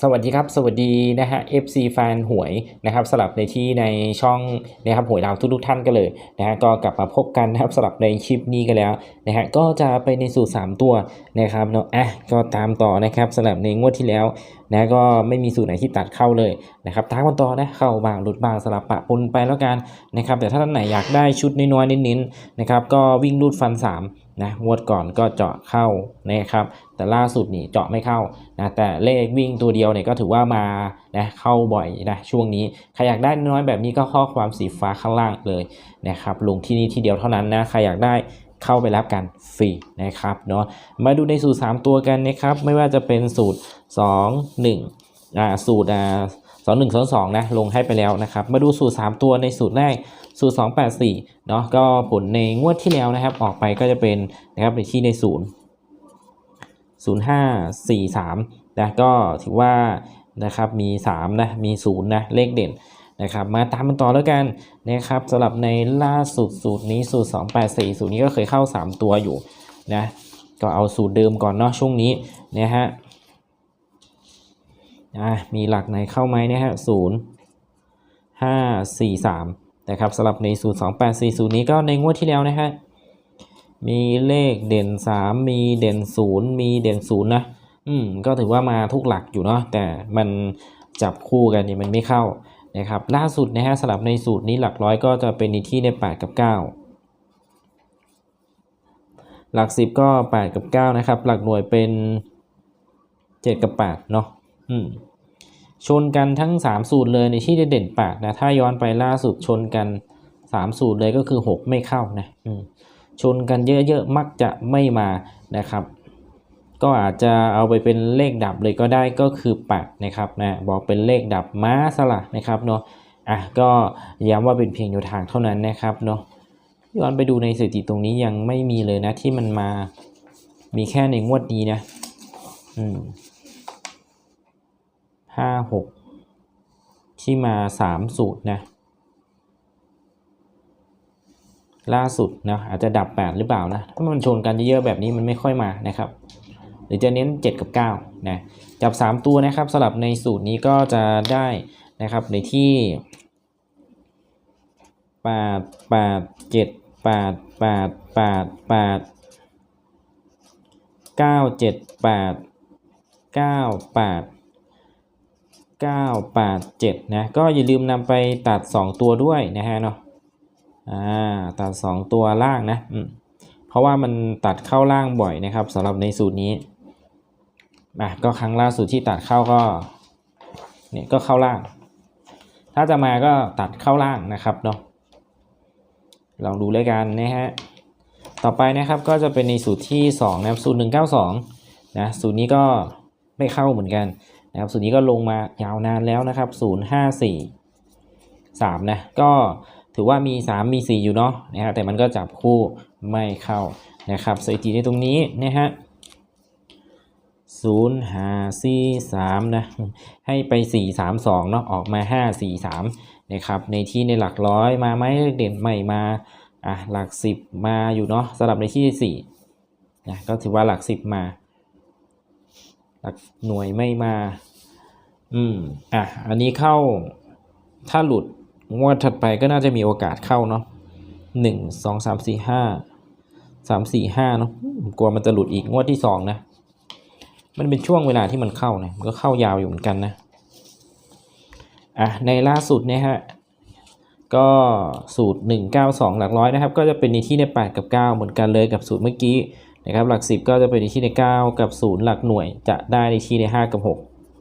สวัสดีครับ สวัสดีนะฮะ FC แฟนหวยนะครับสลับในที่ในช่องนะครับหวยดาวทุกๆท่านกันเลยนะฮะก็กลับมาพบกันนะครับสลับในคลิปนี้กันแล้วนะฮะก็จะไปในสูตร 3 ตัวนะครับเนาะอะก็ตามต่อนะครับสลับในงวดที่แล้วนะก็ไม่มีสูตรไหนที่ตัดเข้าเลยนะครับตามกันต่อนะเข้าบางหลุดบางสลับปะปนไปแล้วกันนะครับแต่ถ้าท่านไหนอยากได้ชุดน้อยๆเน้นๆนะครับก็วิ่งรูดฟัน 3 นะงวดก่อนก็เจาะเข้านะครับ แต่ล่าสุดนี่เจาะไม่เข้านะแต่เลขวิ่งตัวเดียวเนี่ยก็ถือว่ามานะเข้าบ่อยนะช่วงนี้ใครอยากได้น้อยแบบนี้ก็ข้อความสีฟ้าข้างล่างเลยนะครับลงที่นี่ที่เดียวเท่านั้นนะใครอยากได้เข้าไปรับกันฟรีนะครับเนาะมาดูในสูตร 3 ตัวกันนะครับ ไม่ว่าจะเป็นสูตร 2 1อ่าสูตรอ่า สองหนึ่งสองสองนะลงให้ไปแล้วนะครับ มาดูสูตร 3 ตัวในสูตรแรกสูตร 284เนาะก็ผลในงวดที่แล้วนะครับ ออกไปก็จะเป็นนะครับในที่ในศูนย์0543นะก็ถือว่านะครับมี3นะมี0นะเลขเด่นนะครับมาตามมันต่อแล้วกันนะครับสำหรับในล่าสุดสูตรนี้สูตร 284สูตรนี้ก็เคยเข้า 3 ตัวอยู่นะก็เอาสูตรเดิมก่อนเนาะช่วงนี้นะฮะ อะมีหลักไหนเข้าไหมนะฮะ0 5 4 3นะครับสำหรับในสูตร284สูตรนี้ก็ในงวดที่แล้วนะฮะมีเลขเด่น3มีเด่น0มีเด่น0นะอืมก็ถือว่ามาทุกหลักอยู่เนาะแต่มันจับคู่กันเนี่ยมันไม่เข้านะครับล่าสุดนะฮะสลับในสูตรนี้หลักร้อยก็จะเป็นในที่ใน 8 กับ 9 หลัก 10 ก็ 8 กับ 9 นะครับ หลักหน่วยเป็น 7 กับ8เนาะ ชนกันทั้ง 3 สูตรเลยในที่เด่น8นะถ้าย้อนไปล่าสุดชนกัน 3 สูตรเลยก็คือ 6 ไม่เข้านะอืมชนกันเยอะๆมักจะไม่มานะครับ ก็อาจจะเอาไปเป็นเลขดับเลยก็ได้ก็คือ8นะครับนะบอกเป็นเลขดับม้าสละนะครับเนาะอะก็ย้ำว่าเป็นเพียงแนวทางเท่านั้นนะครับเนาะย้อนไปดูในสถิติตรงนี้ยังไม่มีเลยนะที่มันมามีแค่ในงวดนี้นะ อืม ห้าหกที่มาสามสูตรนะล่าสุดนะอาจจะดับ 8 หรือเปล่านะ ถ้ามันชนกันเยอะๆแบบนี้มันไม่ค่อยมานะครับ หรือจะเน้น 7 กับ9นะจับ 3 ตัวนะครับสลับในสูตรนี้ก็จะได้นะครับในที่ 8 8 7 8 8 8 8 9 7 8 9 8 9 8 7นะก็อย่าลืมนำไปตัด 2 ตัวด้วยนะฮะเนาะอ่าตัด 2 ตัวล่างนะเพราะว่ามันตัดเข้าล่างบ่อยนะครับสำหรับในสูตรนี้อะก็ครั้งล่าสุดที่ตัดเข้าก็เนี่ยก็เข้าล่าง ถ้าจะมาก็ตัดเข้าล่างนะครับเนาะลองดูเลยกันนะฮะต่อไปนะครับก็จะเป็นในสูตรที่2นะครับสูตร192นะสูตรนี้ก็ไม่เข้าเหมือนกัน นะครับสูตรนี้ก็ลงมายาวนานแล้วนะครับ 054 3 นะ ก็ถือว่ามี 3 มี 4 อยู่เนาะนะฮะแต่มันก็จับคู่ไม่เข้านะครับสถิติในตรงนี้นะฮะศูนย์ห้าสี่สามนะให้ไป4 3 2เนาะออกมา5 4 3นะครับในที่ในหลักร้อยมาไหมเด่นไม่มาอะหลัก10มาอยู่เนาะสำหรับในที่4นะก็ถือว่าหลัก10มา ลักหน่วยไม่มา อืม อะ อันนี้เข้า ถ้าหลุด งวดถัดไปก็น่าจะมีโอกาสเข้าเนาะหนึ่ง สองสามสี่ห้า สามสี่ห้าเนาะผมกลัวมันจะหลุดอีกงวดที่สองนะ มันเป็นช่วงเวลาที่มันเข้านะมันก็เข้ายาวอยู่เหมือนกันนะ อะ ในล่าสุดเนี่ยฮะ ก็สูตร 192 หลักร้อยนะครับ ก็จะเป็นในที่ใน8กับ 9 เหมือนกันเลยกับสูตรเมื่อกี้ นะครับหลัก 10 ก็จะเป็นในที่ใน 9 กับ 0 หลักหน่วยจะได้ในที่ใน 5 กับ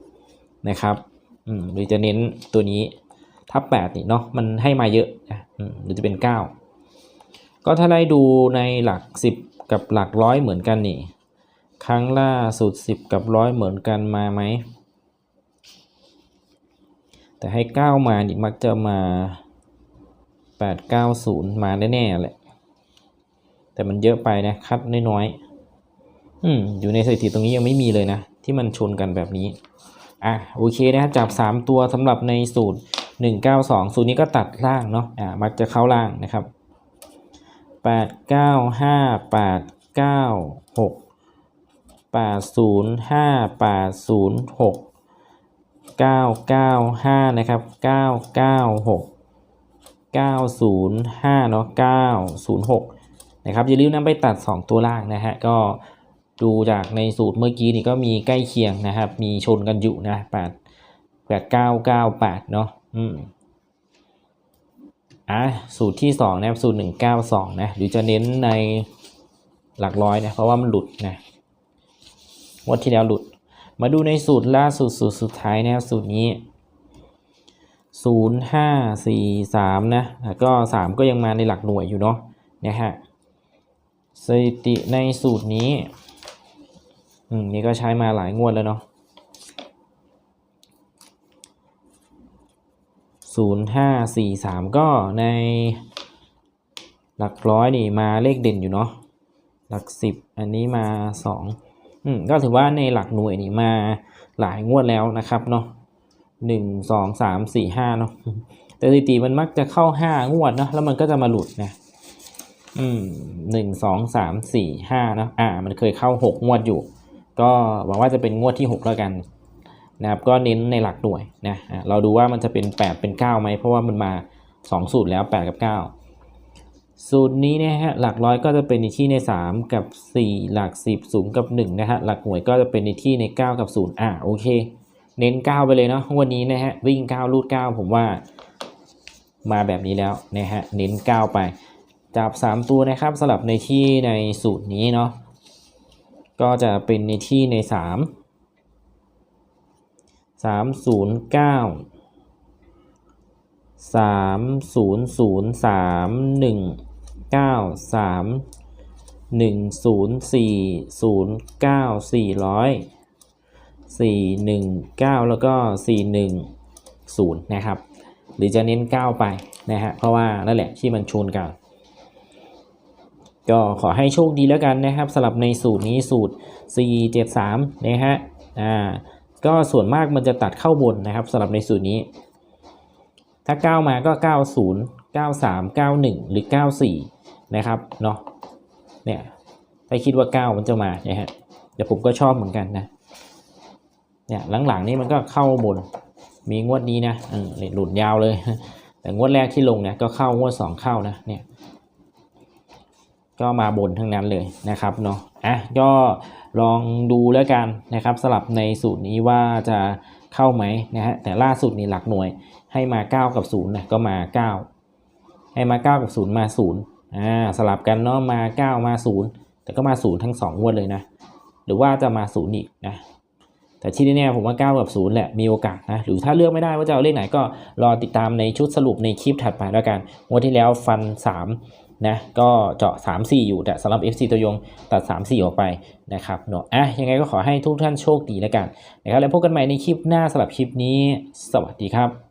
6 นะครับอืมหรือจะเน้นตัวนี้ทับแปดนี่เนาะมันให้มาเยอะนะหรือจะเป็นเก้าก็ถ้าได้ดูในหลักสิบกับหลักร้อยเหมือนกันนี่ครั้งล่าสุดสิบกับร้อยเหมือนกันมาไหมแต่ให้เก้ามานี่มักจะมาแปดเก้าศูนย์มาแน่ๆแหละ แต่มันเยอะไปนะคัดน้อยๆอืมอยู่ในสถิติตรงนี้ยังไม่มีเลยนะ ที่มันชนกันแบบนี้ อะโอเคนะครับจับ 3 ตัวสำหรับในสูตร 192 สูตรนี้ก็ตัดล่างเนาะอ่ามักจะเข้าล่างนะครับ 8 9 5 8 9 6 8 0 5 8 0 6เก้าเก้าห้านะครับเก้าเก้าหกเก้าศูนย์ห้าเนาะเก้าศู นะครับอย่าลืมนำไปตัดสองตัวล่างนะฮะก็ดูจากในสูตรเมื่อกี้นี่ก็มีใกล้เคียงนะครับ มีชนกันอยู่นะแปดแปดเก้าเก้าแปดเนาะอืมอะสูตรที่สองนะครับสูตรหนึ่งเก้าสองนะหรือจะเน้นในหลักร้อยนะเพราะว่ามันหลุดนะวันที่แล้วหลุด มาดูในสูตรล่าสุดสูตรสุดท้ายนะครับสูตรนี้ศูนย์ห้าสี่สามนะแล้วก็สามก็ยังมาในหลักหน่วยอยู่เนาะนะฮะ สถิติในสูตรนี้ อืม นี่ก็ใช้มาหลายงวดแล้วเนาะศูนย์ห้าสี่สามก็ในหลักร้อยนี่มาเลขเด่นอยู่เนาะหลักสิบอันนี้มาสองอืม ก็ถือว่าในหลักหน่วยนี่มาหลายงวดแล้วนะครับเนาะหนึ่งสองสามสี่ห้าเนาะแต่สถิติมันมักจะเข้าห้างวดเนาะแล้วมันก็จะมาหลุดนะ อืมหนึ่งสองสามสี่ห้าเนาะอ่า มันเคยเข้าหกงวดอยู่ ก็หวังว่าจะเป็นงวดที่หกแล้วกันนะครับก็เน้นในหลักหน่วยนะเราดูว่ามันจะเป็นแปดเป็นเก้าไหมเพราะว่ามันมาสองสูตรแล้วแปดกับเก้าสูตรนี้นะฮะหลักร้อยก็จะเป็นในที่ใน 3 กับ 4 หลัก 10 0 กับ 1 นะฮะหลักหน่วยก็จะเป็นในที่ใน 9 กับ 0 อะโอเค เน้น 9 ไปเลยเนาะวันนี้นะฮะวิ่ง9รูด 9 ผมว่า มาแบบนี้แล้วนะฮะเน้น 9 ไป จับ 3 ตัวนะครับสลับในที่ในสูตรนี้เนาะก็จะเป็นในที่ใน 3 3 0 9สามศูนย์ศูนย์สามหนึ่งเก้าสามหนึ่งศูนย์สี่ศูนย์เก้าสี่ร้อยสี่หนึ่งเก้าแล้วก็สี่หนึ่งศูนย์นะครับ หรือจะเน้นเก้าไปนะฮะเพราะว่านั่นแหละที่มันชนกัน ก็ขอให้โชคดีแล้วกันนะครับสำหรับในสูตรนี้สูตร 473 นะฮะอ่าก็ส่วนมากมันจะตัดเข้าบนนะครับสำหรับในสูตรนี้ ถ้า 9 มาก็ 90 93 91 หรือ 94 นะครับเนาะเนี่ยถ้าคิดว่า 9 มันจะมาเนี่ยฮะเดี๋ยวผมก็ชอบเหมือนกันนะเนี่ยหลังๆนี่มันก็เข้าบนมีงวดนี้นะเออหลุดยาวเลย แต่งวดแรกที่ลงเนี่ยก็เข้างวด 2 เข้านะเนี่ย ก็มาบนทั้งนั้นเลยนะครับเนาะอะก็ลองดูแล้วกันนะครับสลับในสูตรนี้ว่าจะเข้าไหมนะฮะแต่ล่าสุดนี่หลักหน่วยให้มา 9 กับ 0นะก็มา 9 ให้มา 9 กับ 0 มา 0อ่าสลับกันเนาะมา 9 มา 0 แต่ก็มา 0 ทั้ง 2 งวดเลยนะ หรือว่าจะมา 0 อีกนะแต่ที่แน่ๆผมว่า 9 กับ 0 แหละ มีโอกาสนะ หรือถ้าเลือกไม่ได้ว่าจะเอาเลขไหนก็รอติดตามในชุดสรุปในคลิปถัดไปแล้วกัน งวดที่แล้วฟัน 3 นะก็เจาะ 3 4 อยู่แต่สำหรับ FC ตัวยงตัด 3 4 ออกไปนะครับเนาะอะยังไงก็ขอให้ทุกท่านโชคดีแล้วกันนะครับแล้วพบกันใหม่ในคลิปหน้าสำหรับคลิปนี้ สวัสดีครับ